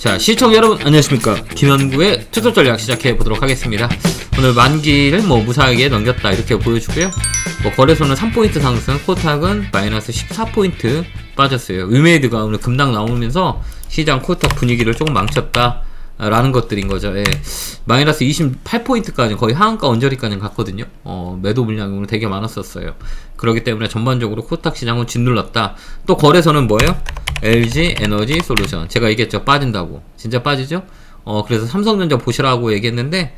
자 시청 여러분 안녕하십니까 김현구의 투자 전략 시작해 보도록 하겠습니다 오늘 만기를 뭐 무사하게 넘겼다 이렇게 보여주고요 뭐 거래소는 3포인트 상승 코탁은 마이너스 14포인트 빠졌어요 위메이드가 오늘 급락 나오면서 시장 코탁 분위기를 조금 망쳤다 라는 것들인 거죠. 예. 마이너스 28포인트까지 거의 하한가 언저리까지 갔거든요. 어, 매도 물량이 오늘 되게 많았었어요. 그렇기 때문에 전반적으로 코탁 시장은 짓눌렀다. 또 거래소는 뭐예요? LG 에너지 솔루션. 제가 얘기했죠. 빠진다고. 진짜 빠지죠? 어, 그래서 삼성전자 보시라고 얘기했는데,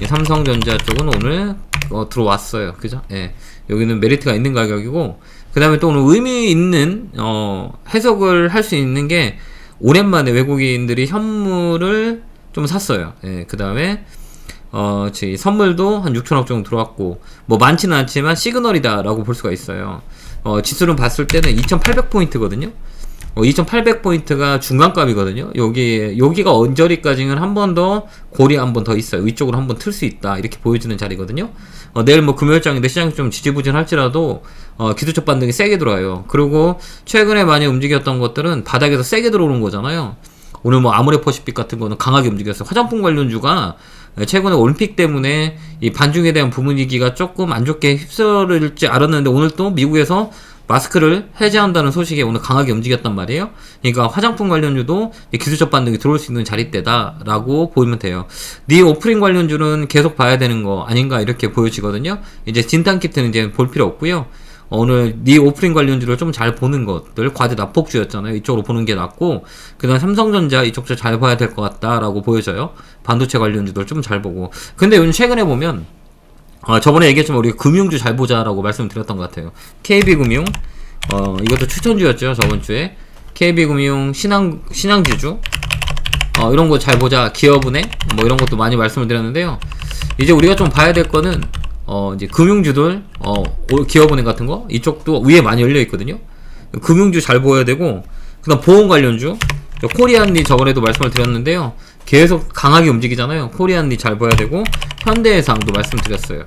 이 삼성전자 쪽은 오늘 어, 들어왔어요. 그죠? 예. 여기는 메리트가 있는 가격이고, 그 다음에 또 오늘 의미 있는, 어, 해석을 할 수 있는 게, 오랜만에 외국인들이 현물을 좀 샀어요. 예, 그 다음에, 어, 지 선물도 한 6천억 정도 들어왔고, 뭐 많지는 않지만 시그널이다라고 볼 수가 있어요. 어, 지수를 봤을 때는 2,800포인트거든요. 어, 2,800포인트가 중간값이거든요. 여기, 여기가 언저리까지는 한 번 더, 골이 한번 더 있어요. 위쪽으로 한 번 틀 수 있다. 이렇게 보여주는 자리거든요. 어, 내일 뭐 금요일장인데 시장이 좀 지지부진 할지라도, 어, 기술적 반등이 세게 들어와요. 그리고 최근에 많이 움직였던 것들은 바닥에서 세게 들어오는 거잖아요. 오늘 뭐 아모레퍼시픽 같은 거는 강하게 움직였어요. 화장품 관련주가 최근에 올림픽 때문에 이 반중에 대한 부분위기가 조금 안 좋게 휩쓸릴지 알았는데 오늘 또 미국에서 마스크를 해제한다는 소식에 오늘 강하게 움직였단 말이에요. 그러니까 화장품 관련주도 기술적 반등이 들어올 수 있는 자리대다라고 보면 돼요. 네 오프닝 관련주는 계속 봐야 되는 거 아닌가 이렇게 보여지거든요. 이제 진단 키트는 이제 볼 필요 없고요. 오늘 네 오프닝 관련주를 좀 잘 보는 것들 과제 납폭주였잖아요. 이쪽으로 보는 게 낫고 그다음 삼성전자 이쪽도 잘 봐야 될 것 같다라고 보여져요. 반도체 관련주들 좀잘 보고. 근데 요즘 최근에 보면 어, 저번에 얘기했지만 우리 금융주 잘 보자라고 말씀드렸던 것 같아요. KB금융 어, 이것도 추천주였죠 저번 주에 KB금융 신앙 신앙지주 어, 이런 거 잘 보자 기업은행 뭐 이런 것도 많이 말씀을 드렸는데요. 이제 우리가 좀 봐야 될 거는 어, 이제 금융주들 어, 기업은행 같은 거 이쪽도 위에 많이 열려 있거든요. 금융주 잘 보여야 되고 그다음 보험 관련주 코리안리 저번에도 말씀을 드렸는데요. 계속 강하게 움직이잖아요. 코리안리 잘 봐야 되고 현대해상도 말씀드렸어요.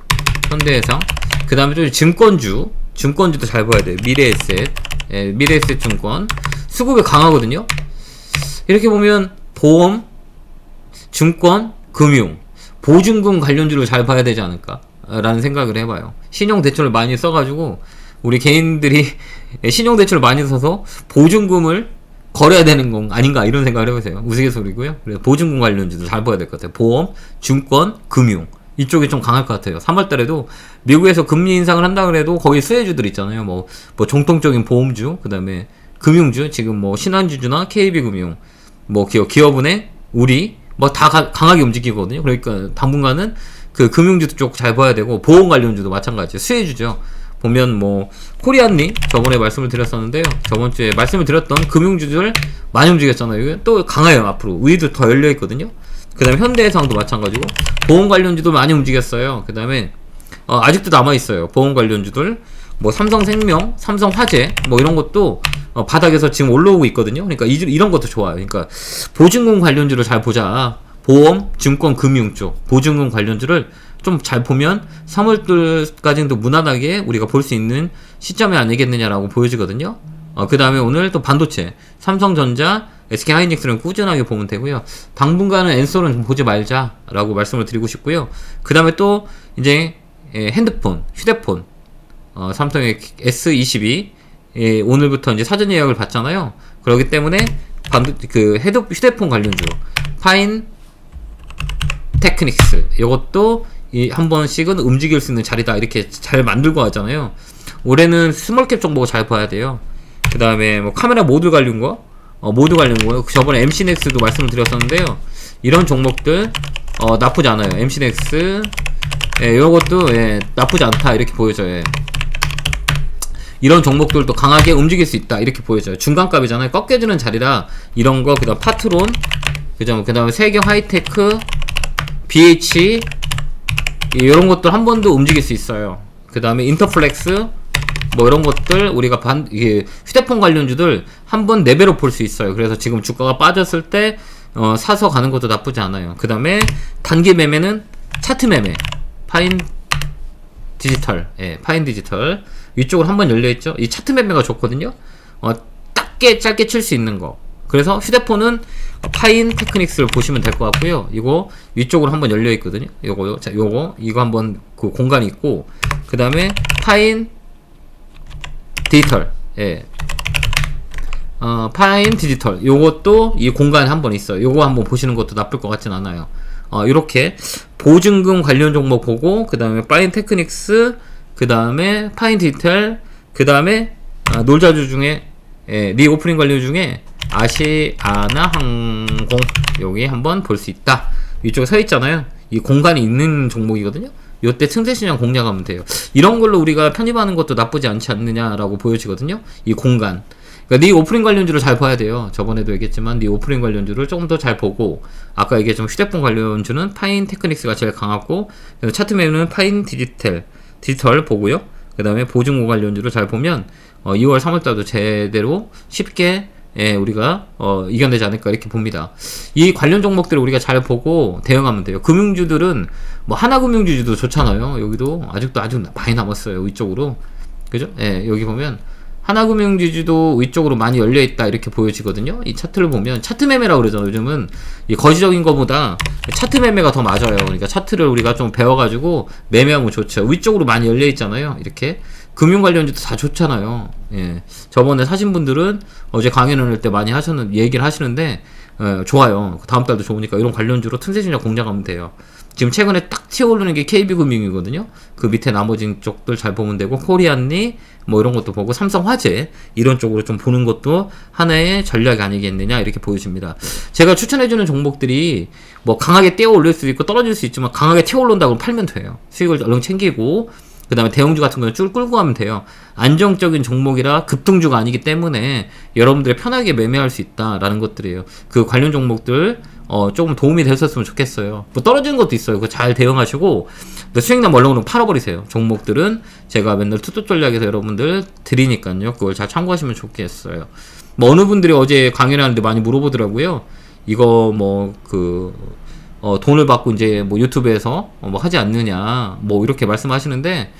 현대해상. 그 다음에 좀 증권주, 증권주도 잘 봐야 돼요. 미래에셋, 예, 미래에셋 증권. 수급이 강하거든요. 이렇게 보면 보험, 증권, 금융, 보증금 관련주를 잘 봐야 되지 않을까. 라는 생각을 해봐요. 신용대출을 많이 써가지고, 우리 개인들이 신용대출을 많이 써서 보증금을 거래해야 되는 건 아닌가 이런 생각을 해보세요. 우스갯소리고요. 그래서 보증금 관련주도 잘 봐야 될 것 같아요. 보험, 증권, 금융 이쪽이 좀 강할 것 같아요. 3월 달에도 미국에서 금리 인상을 한다 그래도 거기 수혜주들 있잖아요. 뭐, 뭐 정통적인 보험주, 그 다음에 금융주, 지금 뭐 신한주주나 KB금융, 뭐 기업, 기업은행, 우리 뭐 다 강하게 움직이거든요. 그러니까 당분간은 그 금융주 쪽잘 봐야 되고 보험 관련주도 마찬가지예요. 수혜주죠. 보면 뭐 코리안리 저번에 말씀을 드렸었는데요. 저번 주에 말씀을 드렸던 금융주들 많이 움직였잖아요. 이게 또 강해요 앞으로 위도 더 열려 있거든요. 그다음에 현대해상도 마찬가지고 보험 관련주도 많이 움직였어요. 그다음에 어, 아직도 남아 있어요. 보험 관련주들 뭐 삼성생명, 삼성화재 뭐 이런 것도 어, 바닥에서 지금 올라오고 있거든요. 그러니까 이, 이런 것도 좋아요. 그러니까 보증금 관련주를 잘 보자. 보험, 증권, 금융 쪽 보증금 관련주를 좀 잘 보면 3월달까지도 무난하게 우리가 볼 수 있는 시점이 아니겠느냐라고 보여지거든요. 어, 그 다음에 오늘 또 반도체, 삼성전자, SK 하이닉스는 꾸준하게 보면 되고요. 당분간은 엔솔은 좀 보지 말자라고 말씀을 드리고 싶고요. 그 다음에 또 이제 예, 핸드폰, 휴대폰, 어, 삼성의 S22 예, 오늘부터 이제 사전 예약을 받잖아요. 그렇기 때문에 반도 그 헤드 휴대폰 관련주 파인 테크닉스 이것도 이 한 번씩은 움직일 수 있는 자리다 이렇게 잘 만들고 하잖아요. 올해는 스몰캡 정보가 잘 봐야 돼요. 그 다음에 뭐 카메라 모드 관련 거, 어, 모드 관련 거. 저번에 MC넥스도 말씀을 드렸었는데요. 이런 종목들 어, 나쁘지 않아요. MC넥스 예, 이런 것도 예, 나쁘지 않다 이렇게 보여져요. 예. 이런 종목들도 강하게 움직일 수 있다 이렇게 보여져요. 중간값이잖아요. 꺾여지는 자리라 이런 거 그다음 파트론? 그다음에 세경 하이테크 BH 이런 것들 한 번도 움직일 수 있어요. 그 다음에 인터플렉스 뭐 이런 것들 우리가 반 이게 휴대폰 관련주들 한번 레벨업 볼수 있어요. 그래서 지금 주가가 빠졌을 때 어, 사서 가는 것도 나쁘지 않아요. 그 다음에 단기 매매는 차트 매매 파인 디지털 예, 파인 디지털 위쪽으로 한 번 열려 있죠. 이 차트 매매가 좋거든요. 어, 짧게 짧게 칠 수 있는 거 그래서 휴대폰은 파인 테크닉스를 보시면 될 것 같고요. 이거 위쪽으로 한번 열려 있거든요. 요거요. 자, 요거 이거 한번 그 공간이 있고 그 다음에 파인 디지털. 예. 어, 파인 디지털. 요것도 이 공간에 한번 있어요. 요거 한번 보시는 것도 나쁠 것 같진 않아요. 어, 이렇게 보증금 관련 종목 보고 그 다음에 파인 테크닉스 그 다음에 파인 디지털 그 다음에 아, 놀자주 중에 예, 리 오프닝 관련 중에 아시아나 항공 여기 한번 볼 수 있다. 이쪽에 서 있잖아요. 이 공간이 있는 종목이거든요. 요때 틈새 시장 공략하면 돼요. 이런 걸로 우리가 편입하는 것도 나쁘지 않지 않느냐라고 보여지거든요. 이 공간. 그러니까 네 오프닝 관련주를 잘 봐야 돼요. 저번에도 얘기했지만 네 오프닝 관련주를 조금 더 잘 보고 아까 얘기했지만 휴대폰 관련주는 파인 테크닉스가 제일 강하고 그다음에 차트맵은 파인 디지털 디지털 보고요. 그 다음에 보증고 관련주를 잘 보면 어, 2월 3월달도 제대로 쉽게 예, 우리가 어, 이겨내지 않을까 이렇게 봅니다. 이 관련 종목들을 우리가 잘 보고 대응하면 돼요. 금융주들은 뭐 하나금융주도 좋잖아요. 여기도 아직도 아주 많이 남았어요. 위쪽으로 그죠? 예, 여기 보면 하나금융지주도 위쪽으로 많이 열려 있다 이렇게 보여지거든요. 이 차트를 보면 차트 매매라고 그러잖아요. 요즘은 이 거시적인 것보다 차트 매매가 더 맞아요. 그러니까 차트를 우리가 좀 배워가지고 매매하면 좋죠. 위쪽으로 많이 열려 있잖아요. 이렇게 금융 관련주도 다 좋잖아요. 예. 저번에 사신 분들은 어제 강연을 할 때 많이 하셨는 얘기를 하시는데 예, 좋아요. 다음 달도 좋으니까 이런 관련주로 틈새 진작 공략하면 돼요. 지금 최근에 딱 튀어오르는 게 KB금융이거든요. 그 밑에 나머지 쪽들 잘 보면 되고 코리안리 뭐 이런 것도 보고 삼성화재 이런 쪽으로 좀 보는 것도 하나의 전략이 아니겠느냐 이렇게 보여집니다. 제가 추천해주는 종목들이 뭐 강하게 뛰어 올릴 수 있고 떨어질 수 있지만 강하게 튀어 올른다고 팔면 돼요. 수익을 얼른 챙기고 그 다음에 대형주 같은 거는 쭉 끌고 가면 돼요. 안정적인 종목이라 급등주가 아니기 때문에 여러분들이 편하게 매매할 수 있다라는 것들이에요. 그 관련 종목들 어, 조금 도움이 되셨으면 좋겠어요. 뭐 떨어지는 것도 있어요. 그거 잘 대응하시고 수익남 얼렁얼렁 팔아버리세요. 종목들은 제가 맨날 투투 전략에서 여러분들 드리니까요. 그걸 잘 참고하시면 좋겠어요. 뭐 어느 분들이 어제 강연을 하는데 많이 물어보더라고요. 이거 뭐그 어, 돈을 받고 이제 뭐 유튜브에서 어, 뭐 하지 않느냐 뭐 이렇게 말씀하시는데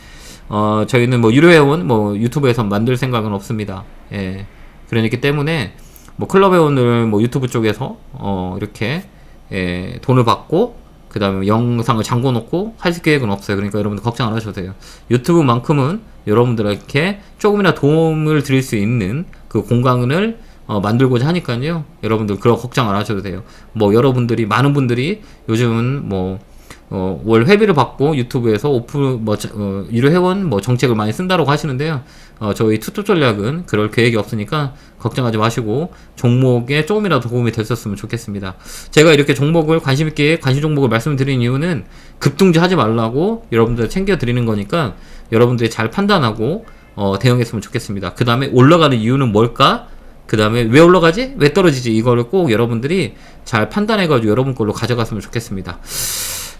어, 저희는 뭐 유료 회원 뭐 유튜브에서 만들 생각은 없습니다. 예. 그러기 때문에 뭐 클럽 회원을 뭐 유튜브 쪽에서 어, 이렇게 예, 돈을 받고 그 다음에 영상을 잠궈 놓고 할 계획은 없어요. 그러니까 여러분들 걱정 안 하셔도 돼요. 유튜브만큼은 여러분들에게 조금이나 도움을 드릴 수 있는 그 공간을 어, 만들고자 하니까요. 여러분들 그런 걱정 안 하셔도 돼요. 뭐 여러분들이 많은 분들이 요즘은 뭐 어, 월 회비를 받고 유튜브에서 오프 뭐 어, 유료 회원 뭐 정책을 많이 쓴다고 하시는데요. 어, 저희 투투 전략은 그럴 계획이 없으니까 걱정하지 마시고 종목에 조금이라도 도움이 됐었으면 좋겠습니다. 제가 이렇게 종목을 관심 있게 관심 종목을 말씀드린 이유는 급등지 하지 말라고 여러분들 챙겨 드리는 거니까 여러분들이 잘 판단하고 어, 대응했으면 좋겠습니다. 그 다음에 올라가는 이유는 뭘까? 그 다음에 왜 올라가지? 왜 떨어지지? 이거를 꼭 여러분들이 잘 판단해가지고 여러분 걸로 가져갔으면 좋겠습니다.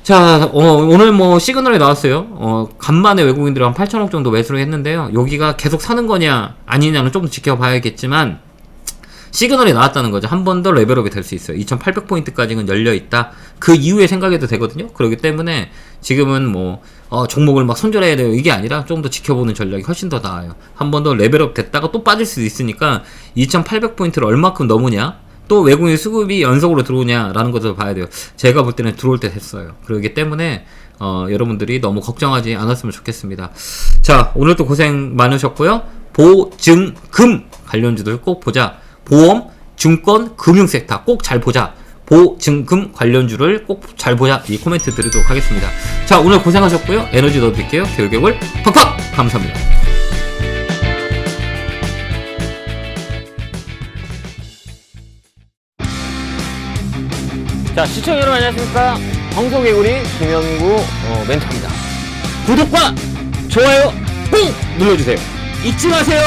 자, 어, 오늘 뭐 시그널이 나왔어요. 어, 간만에 외국인들이 한 8천억 정도 매수를 했는데요. 여기가 계속 사는 거냐, 아니냐는 좀 지켜봐야겠지만, 시그널이 나왔다는 거죠. 한 번 더 레벨업이 될 수 있어요. 2800포인트까지는 열려 있다. 그 이후에 생각해도 되거든요. 그렇기 때문에 지금은 뭐 어, 종목을 막 손절해야 돼요. 이게 아니라 좀더 지켜보는 전략이 훨씬 더 나아요. 한 번 더 레벨업 됐다가 또 빠질 수도 있으니까 2800포인트를 얼마큼 넘으냐? 또 외국인 수급이 연속으로 들어오냐라는 것을 봐야 돼요. 제가 볼 때는 들어올 때 됐어요. 그렇기 때문에 어, 여러분들이 너무 걱정하지 않았으면 좋겠습니다. 자, 오늘도 고생 많으셨고요. 보증금 관련주들 꼭 보자. 보험, 증권, 금융 섹터 꼭 잘 보자. 보증금 관련주를 꼭 잘 보자. 이 코멘트 드리도록 하겠습니다. 자, 오늘 고생하셨고요. 에너지 넣어드릴게요. 결격을 팍팍! 감사합니다. 자, 시청자 여러분 안녕하십니까? 황소개구리 김현구 어, 멘토입니다. 구독과 좋아요 꼭 눌러주세요. 잊지 마세요.